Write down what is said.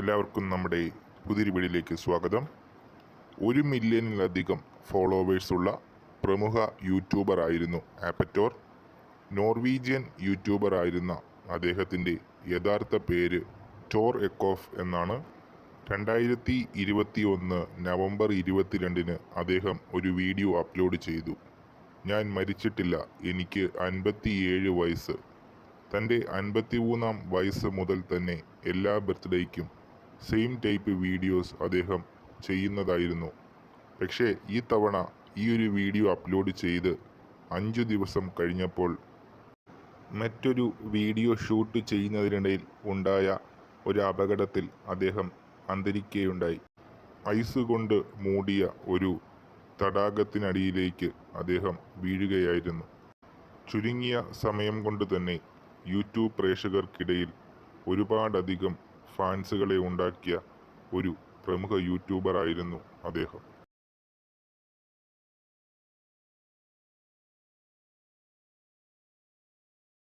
എല്ലാവർക്കും നമ്മുടെ പുതിരി വീടിലേക്ക് സ്വാഗതം. ഒരു മില്യണിലധികം ഫോളോവേഴ്സുള്ള പ്രമുഖ യൂട്യൂബർ ആയിരുന്നു ആപ്പറ്റോർ നോർവീജിയൻ യൂട്യൂബർ ആയിരുന്ന അദ്ദേഹത്തിന്റെ യഥാർത്ഥ പേര് ടോർ എക്കോഫ് എന്നാണ്. രണ്ടായിരത്തി ഇരുപത്തി ഒന്ന് നവംബർ ഇരുപത്തിരണ്ടിന് അദ്ദേഹം ഒരു വീഡിയോ അപ്ലോഡ് ചെയ്തു. ഞാൻ മരിച്ചിട്ടില്ല എനിക്ക് അൻപത്തിയേഴ് വയസ്സ്. തന്റെ അൻപത്തിമൂന്നാം വയസ്സ് മുതൽ തന്നെ എല്ലാ ബർത്ത്ഡേയ്ക്കും സെയിം ടൈപ്പ് വീഡിയോസ് അദ്ദേഹം ചെയ്യുന്നതായിരുന്നു. പക്ഷേ ഈ തവണ ഈ ഒരു വീഡിയോ അപ്ലോഡ് ചെയ്ത് അഞ്ചു ദിവസം കഴിഞ്ഞപ്പോൾ മറ്റൊരു വീഡിയോ ഷൂട്ട് ചെയ്യുന്നതിനിടയിൽ ഉണ്ടായ ഒരു അപകടത്തിൽ അദ്ദേഹം അന്തരിക്കുകയുണ്ടായി. ഐസ് കൊണ്ട് മൂടിയ ഒരു തടാകത്തിനടിയിലേക്ക് അദ്ദേഹം വീഴുകയായിരുന്നു. ചുരുങ്ങിയ സമയം കൊണ്ട് തന്നെ യൂട്യൂബ് പ്രേക്ഷകർക്കിടയിൽ ഒരുപാടധികം ഫാൻസുകളെ ഉണ്ടാക്കിയ ഒരു പ്രമുഖ യൂട്യൂബർ ആയിരുന്നു അദ്ദേഹം.